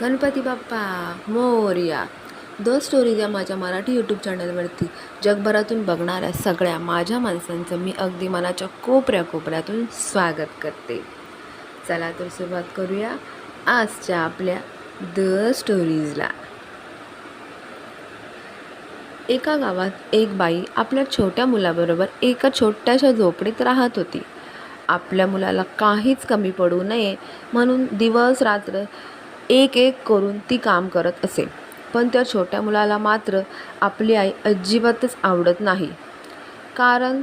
गणपती बाप्पा मोरया. The stories या माझ्या मराठी यूट्यूब चॅनलवरती जगभरातून बघणाऱ्या सगळ्या माझ्या माणसांचं मी अगदी मनाच्या कोपऱ्या कोपऱ्यातून स्वागत करते. चला तर सुरुवात करूया आजच्या आपल्या द स्टोरीजला एका गावात एक बाई आपल्या छोट्या मुलाबरोबर एका छोट्याशा झोपडीत राहत होती. आपल्या मुलाला काहीच कमी पडू नये म्हणून दिवस रात्र एक एक करून ती काम करत असे. पण त्या छोट्या मुलाला मात्र आपली आई अजिबातच आवडत नाही. कारण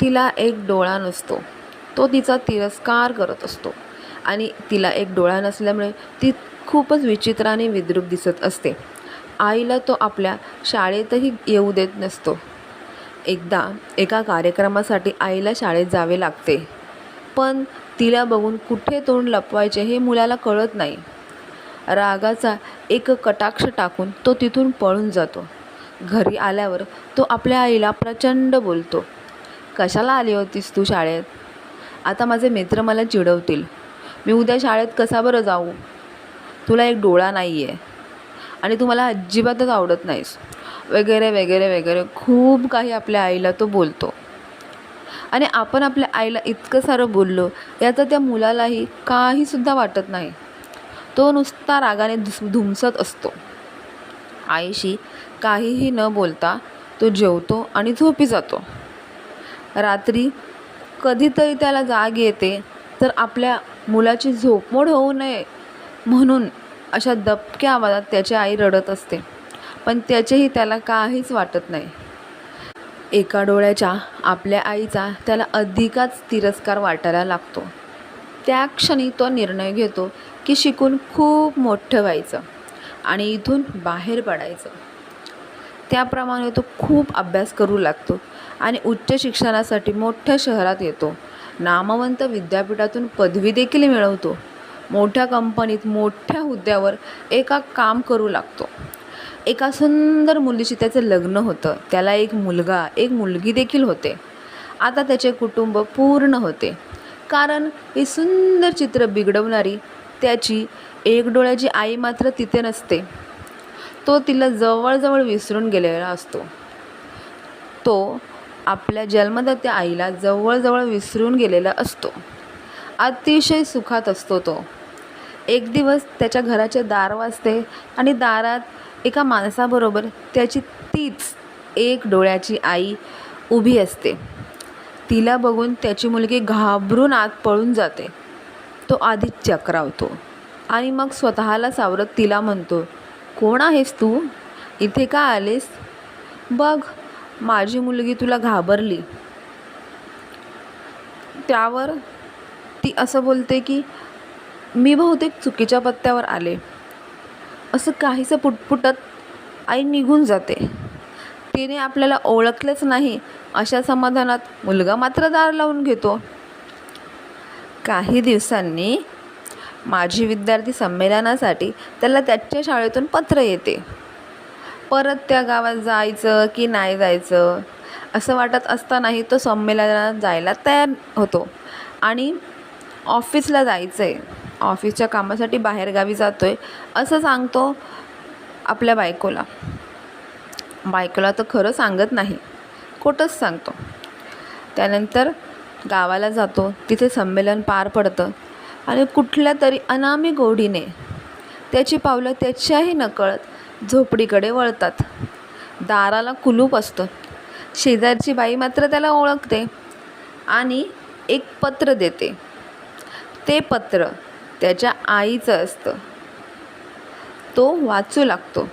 तिला एक डोळा नसतो. तो तिचा तिरस्कार करत असतो. आणि तिला एक डोळा नसल्यामुळे ती खूपच विचित्र आणि विद्रूप दिसत असते. आईला तो आपल्या शाळेतही येऊ देत नसतो. एकदा एका कार्यक्रमासाठी आईला शाळेत जावे लागते. पण तिला बघून कुठे तोंड लपवायचे हे मुलाला कळत नाही. रागाचा एक कटाक्ष टाकून तो तिथून पळून जातो. घरी आल्यावर तो आपल्या आईला प्रचंड बोलतो. कशाला आली होतीस तू शाळेत? आता माझे मित्र मला चिडवतील. मी उद्या शाळेत कसा बरं जाऊ? तुला एक डोळा नाही आहे आणि तू मला अजिबातच आवडत नाहीस. वगैरे वगैरे वगैरे खूप काही आपल्या आईला तो बोलतो. आणि आपण आपल्या आईला इतकं सारं बोललो याचा त्या मुलालाही काहीसुद्धा वाटत नाही. तो नुसता रागाने धुस धुमसत असतो. आईशी काहीही न बोलता तो जेवतो आणि झोपी जातो. रात्री कधीतरी त्याला जाग येते तर आपल्या मुलाची झोपमोड होऊ नये म्हणून अशा दबक्या आवाजात त्याची आई रडत असते. पण त्याचेही त्याला काहीच वाटत नाही. एका डोळ्याच्या आपल्या आईचा त्याला अधिकच तिरस्कार वाटायला लागतो. त्या क्षणी तो निर्णय घेतो की शिकून खूप मोठं व्हायचं आणि इथून बाहेर पडायचं. त्याप्रमाणे तो खूप अभ्यास करू लागतो आणि उच्च शिक्षणासाठी मोठ्या शहरात येतो. नामवंत विद्यापीठातून पदवी देखील मिळवतो. मोठ्या कंपनीत मोठ्या हुद्द्यावर एका काम करू लागतो. एका सुंदर मुलीशी त्याचं लग्न होतं. त्याला एक मुलगा एक मुलगी देखील होते. आता त्याचे कुटुंब पूर्ण होते. कारण हे सुंदर चित्र बिघडवणारी त्याची एक डोळ्याची आई मात्र तिथे नसते. तो तिला जवळजवळ विसरून गेलेला असतो. तो आपल्या जन्मदात्या आईला जवळजवळ विसरून गेलेला असतो. अतिशय सुखात असतो तो. एक दिवस त्याच्या घराचे दार वाजते आणि दारात एका माणसाबरोबर त्याची तीच एक डोळ्याची आई उभी असते. तिला बघून त्याची मुलगी घाबरून आत पळून जाते. तो आधी चक्रावतो आणि मग स्वतःला सावरत तिला म्हणतो कोण आहेस तू? इथे का आलेस? बघ माझी मुलगी तुला घाबरली. त्यावर ती असं बोलते की मी बहुतेक चुकीच्या पत्त्यावर आले. असं काहीसं पुटपुटत आई निघून जाते. तिने आपल्याला ओळखलंच नाही अशा समाधानात मुलगा मात्र दार लावून घेतो. काही दिवसांनी माझी विद्यार्थी संमेलनासाठी त्याला त्याच्या शाळेतून पत्र येते. परत त्या गावात जायचं की नाही जायचं असं वाटत असतानाही तो संमेलनात जायला तयार होतो आणि ऑफिसला जायचं आहे ऑफिसच्या कामासाठी बाहेरगावी जातो आहे असं सांगतो आपल्या बायकोला. बायकोला तर खरं सांगत नाही खोटंच सांगतो. त्यानंतर गावाला जातो तिथे संमेलन पार पडतं आणि कुठल्या तरी अनामी गोडीने त्याची पावलं त्याच्याही नकळत झोपडीकडे वळतात. दाराला कुलूप असतं. शेजारची बाई मात्र त्याला ओळखते आणि एक पत्र देते. ते पत्र त्याच्या आईचं असतं. तो वाचू लागतो.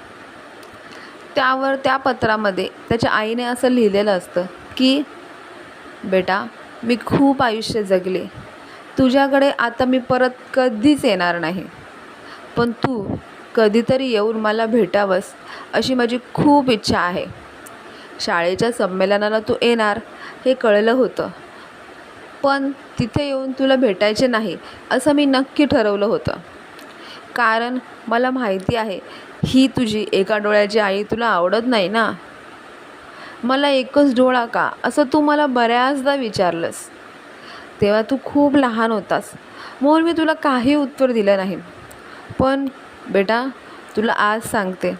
त्यावर त्या पत्रामध्ये त्याच्या आईने असं लिहिलेलं असतं की बेटा मी खूप आयुष्य जगले. तुझ्याकडे आता मी परत कधीच येणार नाही. पण तू कधीतरी येऊन मला भेटावंस अशी माझी खूप इच्छा आहे. शाळेच्या संमेलनाला तू येणार हे कळलं होतं. पण तिथे येऊन तुला भेटायचे नाही असं मी नक्की ठरवलं होतं. कारण मला माहिती आहे ही तुझी एका डोळ्याची आई तुला आवडत नाही ना? मला एकच डोळा का? असं तू मला बऱ्याचदा विचारलंस. तेव्हा तू खूप लहान होतास. म्हणून मी तुला काही उत्तर दिलं नाही. पण बेटा तुला आज सांगते.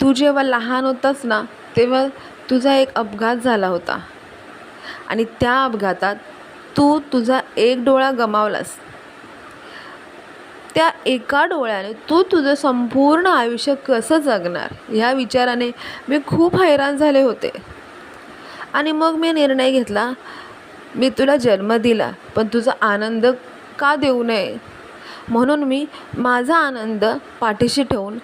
तू जेव्हा लहान होतास ना तेव्हा तुझा एक अपघात झाला होता. आणि त्या अपघातात तू तुझा एक डोळा गमावलास. त्या एका डोळ्याने तू तुझं संपूर्ण आयुष्य कसं जगणार? ह्या विचाराने मी खूप हैराण झाले होते. आणि मग मी निर्णय घेतला मी तुला जन्म दिला पण तुझा आनंद का देऊ नये? म्हणून मी माझा आनंद पाठीशी ठेवून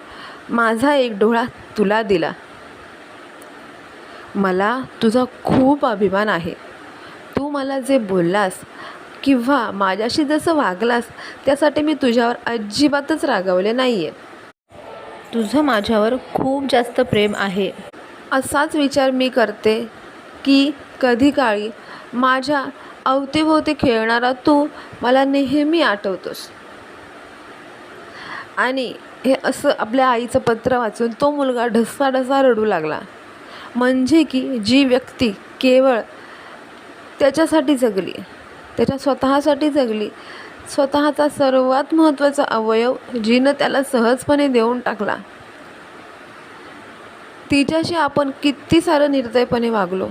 माझा एक डोळा तुला दिला. मला तुझा खूप अभिमान आहे. मला जे बोललास किंवा माझ्याशी जसं वागलास त्यासाठी मी तुझ्यावर अजिबातच रागावले नाही आहे तुझं माझ्यावर खूप जास्त प्रेम आहे. असाच विचार मी करते की कधी काळी माझ्या अवतीभोवती खेळणारा तू मला नेहमी आठवतोस. आणि हे असं आपल्या आईचं पत्र वाचून तो मुलगा ढसाढसा रडू लागला. म्हणजे की जी व्यक्ती केवळ त्याच्यासाठी जगली. त्याच्या स्वतःसाठी जगली. स्वतःचा सर्वात महत्त्वाचा अवयव जिनं त्याला सहजपणे देऊन टाकला. तिच्याशी आपण किती सारं निर्दयपणे वागलो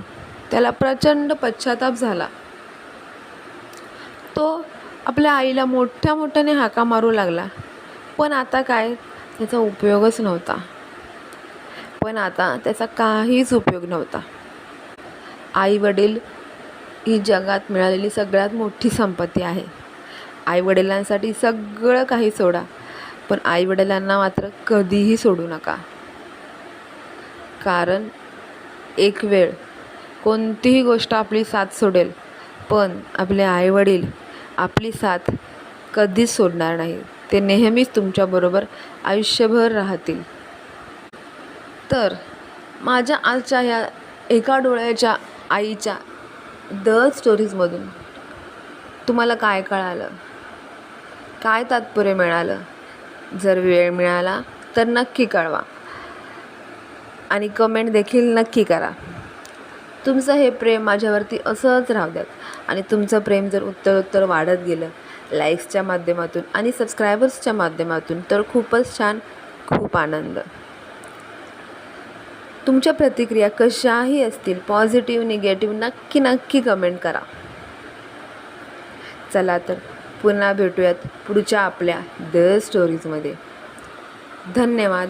त्याला प्रचंड पश्चाताप झाला. तो आपल्या आईला मोठ्या मोठ्याने हाका मारू लागला. पण आता काय? त्याचा उपयोगच नव्हता. पण आता त्याचा काहीच उपयोग नव्हता. आई वडील ही जगात मिळालेली सगळ्यात मोठी संपत्ती आहे. आईवडिलांसाठी सगळं काही सोडा पण आईवडिलांना मात्र कधीही सोडू नका. कारण एक वेळ कोणतीही गोष्ट आपली साथ सोडेल पण आपले आईवडील आपली साथ कधीच सोडणार नाही. ते नेहमीच तुमच्याबरोबर आयुष्यभर राहतील. तर माझ्या आजच्या ह्या एका डोळ्याच्या आईच्या द स्टोरीजमधून तुम्हाला काय कळालं? काय तात्पर्य मिळालं? जर वेळ मिळाला तर नक्की कळवा. आणि कमेंट देखील नक्की करा. तुमचं हे प्रेम माझ्यावरती असंच राहू द्यात. आणि तुमचं प्रेम जर उत्तरोत्तर वाढत गेलं लाईक्सच्या माध्यमातून आणि सबस्क्रायबर्सच्या माध्यमातून तर खूपच छान खूप आनंद. तुमच्या प्रतिक्रिया कशाही असतील पॉझिटिव्ह निगेटिव्ह नक्की नक्की कमेंट करा. चला तर पुन्हा भेटूयात पुढच्या आपल्या द स्टोरीजमध्ये धन्यवाद.